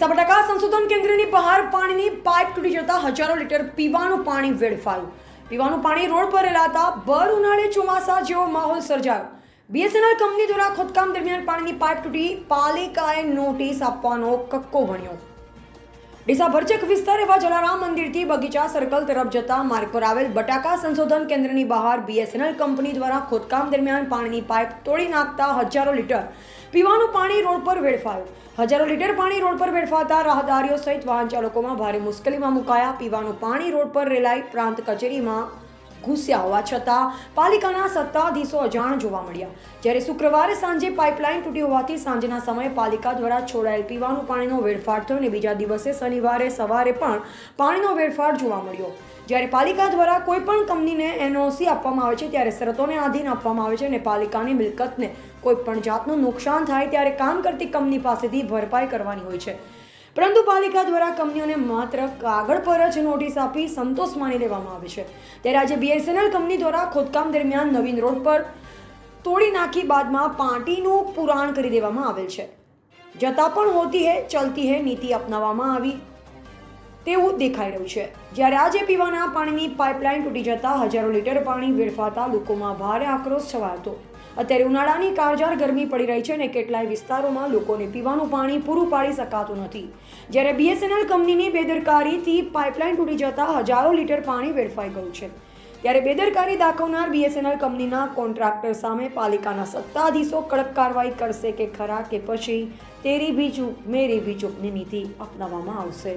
સાબરટાકા સંશોધન કેન્દ્રની બહાર પાણીની પાઇપ તૂટી જતા હજારો લીટર પીવાનું પાણી વેડફાયું. પીવાનું પાણી રોડ પર રહેલા હતા ભર ઉનાળે ચોમાસા જેવો માહોલ સર્જાયો. બીએસએનએલ કંપની દ્વારા ખોદકામ દરમિયાન પાણીની પાઇપ તૂટી પાલિકાએ નોટિસ આપવાનો કક્કો ભણ્યો ડીસા ભરચક વિસ્તાર એવા જલારામ મંદિરથી બગીચા સર્કલ તરફ જતા માર્ગ પર આવેલ બટાકા સંશોધન કેન્દ્રની બહાર બીએસએનએલ કંપની દ્વારા ખોદકામ દરમિયાન પાણીની પાઇપ તોડી નાખતા હજારો લીટર પીવાનું પાણી રોડ પર વેડફાયું. હજારો લીટર પાણી રોડ પર વેડફાતા રાહદારીઓ સહિત વાહન ચાલકોમાં ભારે મુશ્કેલીમાં મુકાયા. પીવાનું પાણી રોડ પર રેલાઈ પ્રાંત કચેરીમાં ઘૂસ્યા હોવા છતાં પાલિકાના સત્તાધીશો અજાણ જોવા મળ્યા. જ્યારે શુક્રવારે સાંજે પાઇપલાઇન તૂટી હોવાથી સાંજના સમયે પાલિકા દ્વારા છોડાયેલ પીવાનું પાણીનો વેડફાટ થયો અને બીજા દિવસે શનિવારે સવારે પણ પાણીનો વેડફાટ જોવા મળ્યો. જ્યારે પાલિકા દ્વારા કોઈપણ કંપનીને એનઓસી આપવામાં આવે છે, ત્યારે શરતોને આધીન આપવામાં આવે છે અને પાલિકાની મિલકતને કોઈપણ જાતનું નુકસાન થાય ત્યારે કામ કરતી કંપની પાસેથી ભરપાઈ કરવાની હોય છે. પરંતુ પાલિકા દ્વારા કંપનીઓને માત્ર કાગળ પર જ નોટિસ આપી સંતોષ માની લેવામાં આવે છે. ત્યારે આજે બીએસએનએલ કંપની દ્વારા ખોદકામ દરમિયાન નવીન રોડ પર તોડી નાખી બાદમાં પાર્ટીનું પુરાણ કરી દેવામાં આવેલ છે. જતાં પણ હોતી હે, ચલતી હે નીતિ અપનાવવામાં આવી. તેવું દેખાઈ રહ્યું છે. જ્યારે આજે પીવાના પાણીની પાઇપલાઇન તૂટી જતા હજારો લીટર પાણી વેડફાતા લોકોમાં ભારે આક્રોશ છવાયો હતો. અત્યારે ઉનાળાની કાળજાળ ગરમી પડી રહી છે અને કેટલાય વિસ્તારોમાં લોકોને પીવાનું પાણી પૂરું પાડી શકાતું નથી. જ્યારે બીએસએનએલ કંપનીની બેદરકારીથી પાઇપલાઇન તૂટી જતા હજારો લીટર પાણી વેડફાઈ ગયું છે. ત્યારે બેદરકારી દાખવનાર બીએસએનએલ કંપનીના કોન્ટ્રાક્ટર સામે પાલિકાના સત્તાધીશો કડક કાર્યવાહી કરશે કે ખરા કે પછી તેરી ચૂપ, મેરી ચૂપની નીતિ અપનાવવામાં આવશે.